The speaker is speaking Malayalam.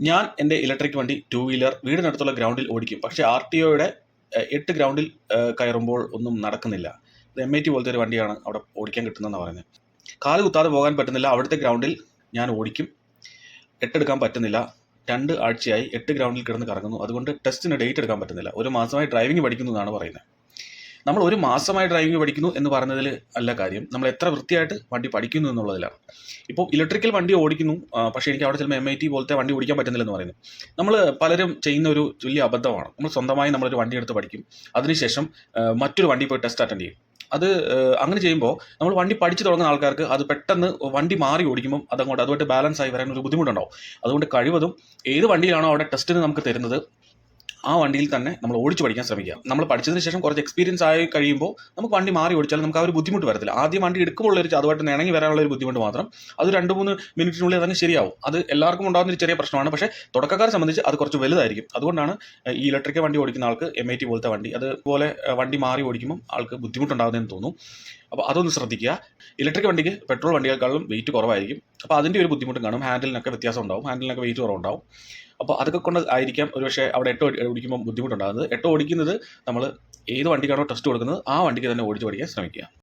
ഞാൻ എന്റെ ഇലക്ട്രിക് വണ്ടി ടൂ വീലർ വീടിനടുത്തുള്ള ഗ്രൗണ്ടിൽ ഓടിക്കും. പക്ഷേ ആർ ടി ഒയുടെ എട്ട് ഗ്രൗണ്ടിൽ കയറുമ്പോൾ ഒന്നും നടക്കുന്നില്ല. ഇത് എം ഐ ടി പോലത്തെ ഒരു വണ്ടിയാണ് അവിടെ ഓടിക്കാൻ കിട്ടുന്നതെന്ന് പറയുന്നത്. കാൽ കുത്താതെ പോകാൻ പറ്റുന്നില്ല. അവിടുത്തെ ഗ്രൗണ്ടിൽ ഞാൻ ഓടിക്കും. എട്ടെടുക്കാൻ പറ്റുന്നില്ല. രണ്ട് ആഴ്ചയായി എട്ട് ഗ്രൗണ്ടിൽ കിടന്ന് കറങ്ങുന്നു. അതുകൊണ്ട് ടെസ്റ്റിന് ഡേറ്റ് എടുക്കാൻ പറ്റുന്നില്ല. ഒരു മാസമായി ഡ്രൈവിംഗ് പഠിക്കുന്നു എന്നാണ് പറയുന്നത്. നമ്മൾ ഒരു മാസമായി ഡ്രൈവിംഗ് പഠിക്കുന്നു എന്ന് പറഞ്ഞതിൽ അല്ല കാര്യം. നമ്മൾ എത്ര വൃത്തിയായിട്ട് വണ്ടി പഠിക്കുന്നു എന്നുള്ളതിലാണ്. ഇപ്പോൾ ഇലക്ട്രിക്കൽ വണ്ടി ഓടിക്കുന്നു. പക്ഷേ എനിക്ക് അവിടെ ചിലപ്പോൾ എം ഐ ടി പോലത്തെ വണ്ടി ഓടിക്കാൻ പറ്റുന്നില്ലെന്ന് പറയുന്നു. നമ്മൾ പലരും ചെയ്യുന്ന ഒരു വലിയ അബദ്ധമാണ്. നമ്മൾ സ്വന്തമായി നമ്മളൊരു വണ്ടി എടുത്ത് പഠിക്കും. അതിനുശേഷം മറ്റൊരു വണ്ടി പോയി ടെസ്റ്റ് അറ്റൻഡ് ചെയ്യും. അത് അങ്ങനെ ചെയ്യുമ്പോൾ നമ്മൾ വണ്ടി പഠിച്ചു തുടങ്ങുന്ന ആൾക്കാർക്ക് അത് പെട്ടെന്ന് വണ്ടി മാറി ഓടിക്കുമ്പോൾ അതങ്ങോട്ട് അതുമായിട്ട് ബാലൻസ് ആയി വരാൻ ഒരു ബുദ്ധിമുട്ടുണ്ടാവും. അതുകൊണ്ട് കഴിവതും ഏത് വണ്ടിയിലാണോ അവിടെ ടെസ്റ്റിന് നമുക്ക് തരുന്നത് ആ വണ്ടിയിൽ തന്നെ നമ്മൾ ഓടിച്ച് പഠിക്കാൻ ശ്രമിക്കുക. നമ്മൾ പഠിച്ചതിന് ശേഷം കുറച്ച് എക്സ്പീരിയൻസ് ആയി കഴിയുമ്പോൾ നമുക്ക് വണ്ടി മാറി ഓടിച്ചാൽ നമുക്ക് ആ ഒരു ബുദ്ധിമുട്ട് വരത്തില്ല. ആദ്യം വണ്ടി എടുക്കുമ്പോൾ ഒരു അതുമായിട്ട് ഇണങ്ങി വരാനുള്ള ഒരു ബുദ്ധിമുട്ട് മാത്രം. അത് രണ്ട് മൂന്ന് മിനിറ്റിനുള്ളിൽ തന്നെ ശരിയാവും. അത് എല്ലാവർക്കും ഉണ്ടാകുന്ന ഒരു ചെറിയ പ്രശ്നമാണ്. പക്ഷേ തുടക്കക്കാരെ സംബന്ധിച്ച് അത് കുറച്ച് വലുതായിരിക്കും. അതുകൊണ്ടാണ് ഈ ഇലക്ട്രിക്കൽ വണ്ടി ഓടിക്കുന്ന ആൾക്ക് എം ഐ ടി പോലത്തെ വണ്ടി അതുപോലെ വണ്ടി മാറി ഓടിക്കുമ്പോൾ ആൾക്ക് ബുദ്ധിമുട്ടുണ്ടാകുന്നതെന്ന് തോന്നും. അപ്പോൾ അതൊന്ന് ശ്രദ്ധിക്കുക. ഇലക്ട്രിക് വണ്ടിക്ക് പെട്രോൾ വണ്ടികൾക്കാളും വെയിറ്റ് കുറവായിരിക്കും. അപ്പോൾ അതിന്റെ ഒരു ബുദ്ധിമുട്ടും കാണും. ഹാൻഡിലിനൊക്കെ വ്യത്യാസം ഉണ്ടാവും. ഹാൻഡിലിനൊക്കെ വെയിറ്റ് കുറവുണ്ടാവും. അപ്പോൾ അതൊക്കെ കൊണ്ട് ആയിരിക്കാം ഒരുപക്ഷെ അവിടെ എട്ടോ ഓടി- ഓടിക്കുമ്പോൾ ബുദ്ധിമുട്ടുണ്ടാകുന്നത്. എട്ടോ ഓടിക്കുന്നത് നമ്മൾ ഏത് വണ്ടിക്കാണോ ടെസ്റ്റ് കൊടുക്കുന്നത് ആ വണ്ടിക്ക് തന്നെ ഓടിച്ച് പഠിക്കാൻ ശ്രമിക്കുക.